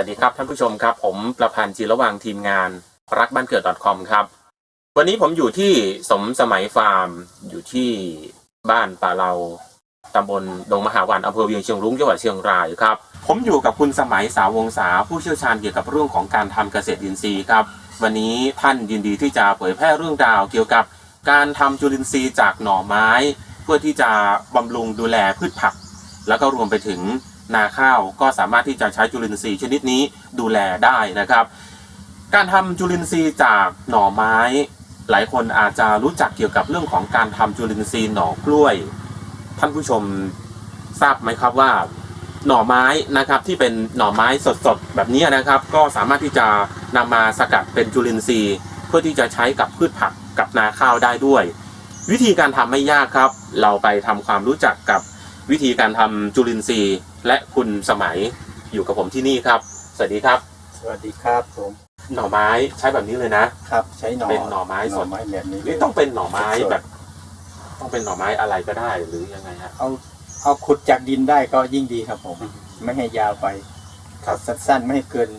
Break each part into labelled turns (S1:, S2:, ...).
S1: วัสดีครับท่านผู้ชมครับ ผมประพันธ์จีระวังทีมงาน รักบ้านเกิด .com ครับ วันนี้ผมอยู่ที่สมสมัยฟาร์ม อยู่ที่บ้านป่าเราตำบลดงมหาวันอำเภอเวียงเชียงรุ้งจังหวัดเชียงรายครับ ผมอยู่กับคุณสมัยสาวงศาผู้เชี่ยวชาญเกี่ยวกับเรื่องของการทำเกษตรอินทรีย์ครับ วันนี้ท่านยินดีที่จะเผยแพร่เรื่องราวเกี่ยวกับการทำจุลินทรีย์จากหน่อไม้ เพื่อที่จะบำรุงดูแลพืชผัก แล้วก็รวมไปถึง นาข้าวก็สามารถที่จะใช้จุลินทรีย์ชนิดนี้ดูแลได้นะครับ การทำจุลินทรีย์จากหน่อไม้ หลายคนอาจจะรู้จักเกี่ยวกับเรื่องของการทำจุลินทรีย์หน่อกล้วย ท่านผู้ชมทราบไหมครับว่า หน่อไม้นะครับที่เป็นหน่อไม้สดๆแบบนี้นะครับ ก็สามารถที่จะนำมาสกัดเป็นจุลินทรีย์ เพื่อที่จะใช้กับพืชผักกับนาข้าวได้ด้วย วิธีการทำไม่ยากครับ เราไปทำความรู้จักกับวิธีการทำจุลินทรีย์ และคุณสมัยอยู่กับผมที่นี่ครับ สวัสดีครับ
S2: สวัสดีครับผม
S1: หน่อไม้ใช้แบบนี้เลยนะ
S2: ครับ ใช้หน่อ
S1: เป็นหน่อไม้สด
S2: หน่อไม้แบบนี้
S1: นี่ต้องเป็นหน่อไม้
S2: สดๆ
S1: แบบ ต้องเป็นหน่อไม้อะไรก็ได้หรือยังไงฮะ
S2: เอาเอาขุดจากดินได้ก็ยิ่งดีครับผม
S1: อืม
S2: ไม่ให้ยาวไป
S1: ครับ
S2: สั้นๆไม่ให้เกิน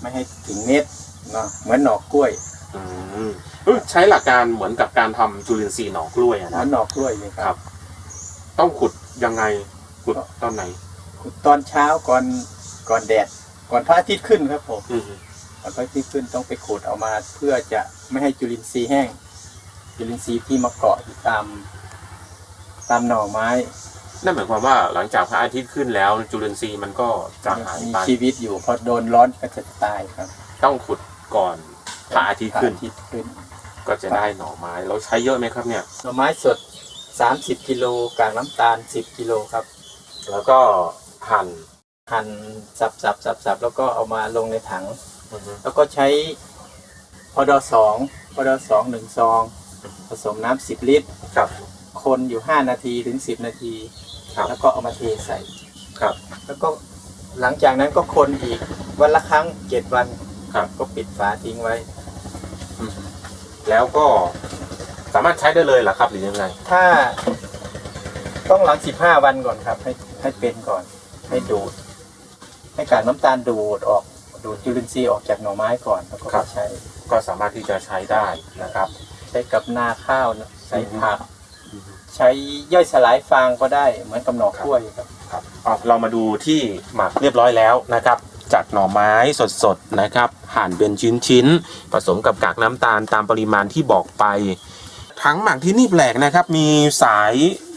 S2: ไม่ให้ถึงเม็ดเนาะเหมือนหน่อกล้วย
S1: อืมเอ้ยใช้หลักการเหมือนกับการทำจุลินทรีย์หน่อกล้วยอะ
S2: เหมือ
S1: นะ
S2: นหน่อกล้วยเลยค
S1: ครั
S2: รับ
S1: บ ต้องขุดยังไง ขุดตอนไหน
S2: ขุดตอนเช้าก่อนก่อนแดด ก่อนพระอาทิตย์ขึ้นครับผม
S1: อืม
S2: ก่อนพระอาทิตย์ขึ้นต้องไปขุดเอามาเพื่อจะไม่ให้จุลินทรีย์แห้ง จุลินทรีย์ที่มาเกาะอยู่ตาม ตามหน่อไม้
S1: นั่นหมายความว่าหลังจากพระอาทิตย์ขึ้นแล้ว จุลินทรีย์มันก็จะหาย
S2: มี
S1: ไป
S2: ชีวิตอยู่พอโดนร้อนก็จะตายครับ
S1: ต้องขุดก่อนพระอาทิตย์ขึ้น
S2: พระอาทิตย์ขึ้น
S1: ก็จะได้หน่อไม้ เราใช้เยอะไหมครับเนี่ย
S2: หน่อไม้สด 30 กิโลกากน้ำตาล 10 กิโลครับ
S1: แล้วก็หั่น
S2: หั่นสับสับสับสับแล้วก็เอามาลงในถัง
S1: อือฮึ
S2: แล้วก็ใช้พอดสองพอดสองหนึ่งซอง ผสมน้ำ10ลิตร
S1: ครับ
S2: คนอยู่5นาทีถึง10นาที
S1: ครับ
S2: แล้วก็เอามาเทใส่
S1: ครับ
S2: แล้วก็หลังจากนั้นก็คนอีกวันละครั้งเจ็ดวัน
S1: ครับ
S2: ก็ปิดฝาทิ้งไว้
S1: อืมแล้วก็สามารถใช้ได้เลยเหรอครับหรือยังไง
S2: ถ้า ต้องหลัง15วันก่อนครับ ให้ให้เป็นก่อน ให้ดูด ให้กากน้ำตาลดูดออกดูดจุลินทรีย์ออกจากหน่อไม้ก่อนแล้วก็
S1: ครับ
S2: ใช้
S1: ก็สามารถที่จะใช้ได้นะครับ
S2: ใช้กับนาข้าวนะใช้ผักใช้ย่อยสลายฟางก็ได้เหมือนกับหน่อกล้วยครับ
S1: ครับเอาเรามาดูที่หมักเรียบร้อยแล้วนะครับ จากหน่อไม้สดๆนะครับ หั่นเป็นชิ้นๆ ผสมกับกากน้ำตาลตามปริมาณที่บอกไป ถังหมักที่นี่แปลกนะครับ มีสาย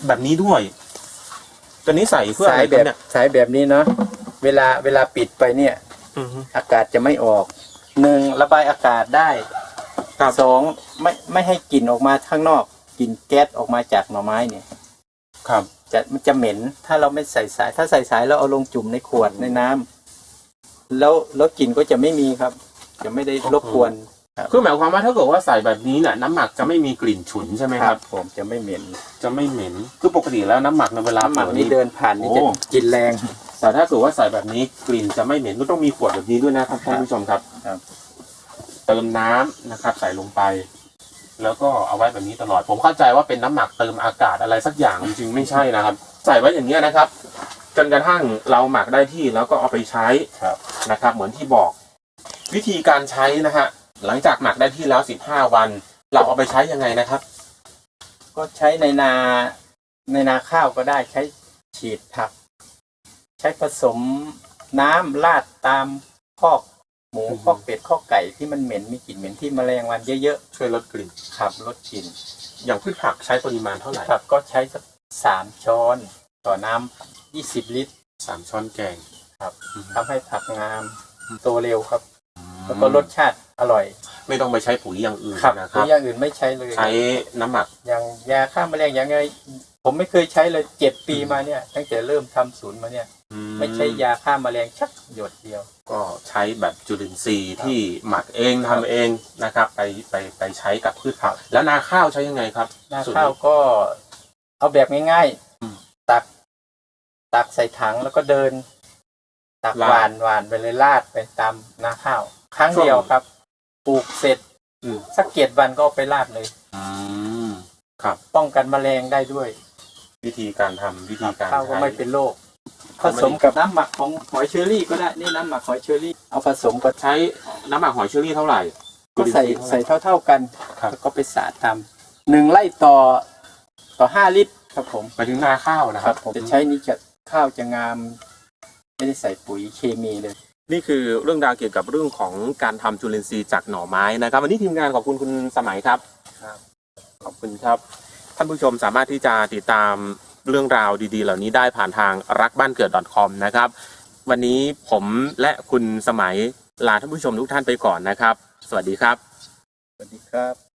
S1: แบบนี้ด้วยตัวนี้ใส่เพื่ออะ
S2: สา
S1: ไร
S2: ย
S1: ค
S2: แบ
S1: รับบเนี่ย
S2: สายแบบนี้เนาะเวลาเวลาปิดไปเนี่ย
S1: อือฮึ
S2: อากาศจะไม่ออกหนึ่งระบายอากาศได้
S1: ครับ
S2: สองไม่ไม่ให้กลิ่นออกมาข้างนอกกลิ่นแก๊สออกมาจากหน่อไม้เนี่ย
S1: ครับ
S2: จะมันจะเหม็น ถ้าเราไม่ใส่สาย ถ้าใส่สายแล้วเอาลงจุ่มในขวดในน้ำแล้วแล้วกลิ่นก็จะไม่มีครับ จะไม่ได้รบกวน
S1: คือหมายความว่าถ้าเกิดว่าใส่แบบนี้เนี่ยน้ำหมักจะไม่มีกลิ่นฉุนใช่ไหมครับ
S2: ผมจะไม่เหม็น
S1: จะไม่เหม็น คือปกติแล้วน้ำหมักในเวลา
S2: น้ำหมัก
S1: เปิด
S2: นี่เดินผ่านนี่จะ
S1: โอ้
S2: กลินแรง
S1: แต่ถ้าเกิดว่าใส่แบบนี้กลิ่นจะไม่เหม็นก็ต้องมีขวดแบบนี้ด้วยนะครับท่านผู้ชมครับ
S2: ครับ
S1: เติมน้ำนะครับ ใส่ลงไป แล้วก็เอาไว้แบบนี้ตลอด ผมเข้าใจว่าเป็นน้ำหมักเติมอากาศอะไรสักอย่างจริงๆไม่ใช่นะครับ ใส่ไว้อย่างนี้ยนะครับ จนกระทั่งเราหมักได้ที่แล้วก็เอาไปใช้
S2: ครับ
S1: นะครับ เหมือนที่บอก วิธีการใช้นะฮะ หลังจากหมักได้ที่แล้ว15วัน เราเอาไปใช้ยังไงนะครับ
S2: ก็ใช้ในนาในนาข้าวก็ได้ใช้ฉีดผัก ใช้ผสมน้ำราดตามคอกหมู
S1: อือฮึ
S2: คอกเป็ดคอกไก่ที่มันเหม็นมีกลิ่นเหม็นที่แมลงวันเยอะ
S1: ช่วยลดกลิ่น
S2: ๆครับลดกลิ่น
S1: อย่างพืชผักใช้ปริมาณเท่าไหร่
S2: ผักก็ใช้สักสามช้อน ต่อน้ำยี่สิบลิตร
S1: สามช้อนแกง
S2: ครับ
S1: อืม
S2: ทำให้ผักงามโตเร็วครับ แล้วก็รสชาติ อร่อย
S1: ไม่ต้องไปใช้ปุ๋ยอย่างอื่น
S2: ครับ
S1: นะค
S2: คื
S1: รั
S2: อบอย่างอื่นไม่ใช้เลย
S1: ใช้น้ำหมัก
S2: อย่างยาฆ่าแมลงอย่างไงผมไม่เคยใช้เลยเจ็ดปีมาเนี่ย ตั้งแต่เริ่มทำศูนย์มาเนี่ย ไม่ใช่ยาฆ่าแมลงชักหยดเดียว
S1: ก็ใช้แบบจุลินทรีย์
S2: ครับ
S1: ที่หมักเอง
S2: ครั
S1: ทำ
S2: บ
S1: เองนะครับ ไปไปไปใช้กับพืชผัก แล้วนาข้าวใช้ยังไงครับ
S2: นา
S1: สูตร
S2: ข้าวก็เอาแบบง่าย
S1: อืม
S2: ๆ ตัก ตักใส่ถังแล้วก็เดิน ตัก
S1: ลาด
S2: หวานหวานไปเลยลาดไปตามนาข้าว ครั้งเดียวครับ ปลูกเสร็จ
S1: อืม
S2: สักเกียวันก็เอาไปลาดเลย
S1: อืมครับ
S2: ป้องกันแมลงได้ด้วย
S1: วิธีการทำวิธีการ
S2: ข้าวก็
S1: ใช้
S2: ไม่เป็นโรคผสมกับน้ำหมักของหอยเชอรี่ก็ได้นี่น้ำหมักหอยเชอรี่ เอาผสมกับ
S1: ใช้น้ำหมักหอยเชอรี่เท่าไหร่
S2: ก็ใส่ใส่เท่า ๆกัน
S1: ครับ
S2: แล้วก็ไปสาดตามหนึ่งไร่ต่อต่อห้าลิตรครับผม
S1: ไปถึงนาข้าวนะ
S2: ค
S1: ค
S2: รั
S1: รั
S2: บบผมจะใช้นี้จะข้าวจะงาม ไม่ได้ใส่ปุ๋ยเคมีเลย
S1: นี่คือเรื่องราวเกี่ยวกับเรื่องของการทำจุลินทรีย์จากหน่อไม้นะครับ วันนี้ทีมงานขอบคุณคุณสมัยครับ
S2: ครับ
S1: ขอบคุณครับ ท่านผู้ชมสามารถที่จะติดตามเรื่องราวดีๆ เหล่านี้ได้ผ่านทางรักบ้านเกิด .com นะครับ วันนี้ผมและคุณสมัยลาท่านผู้ชมทุกท่านไปก่อนนะครับ สวัสดีครับ
S2: สวัสดีครับ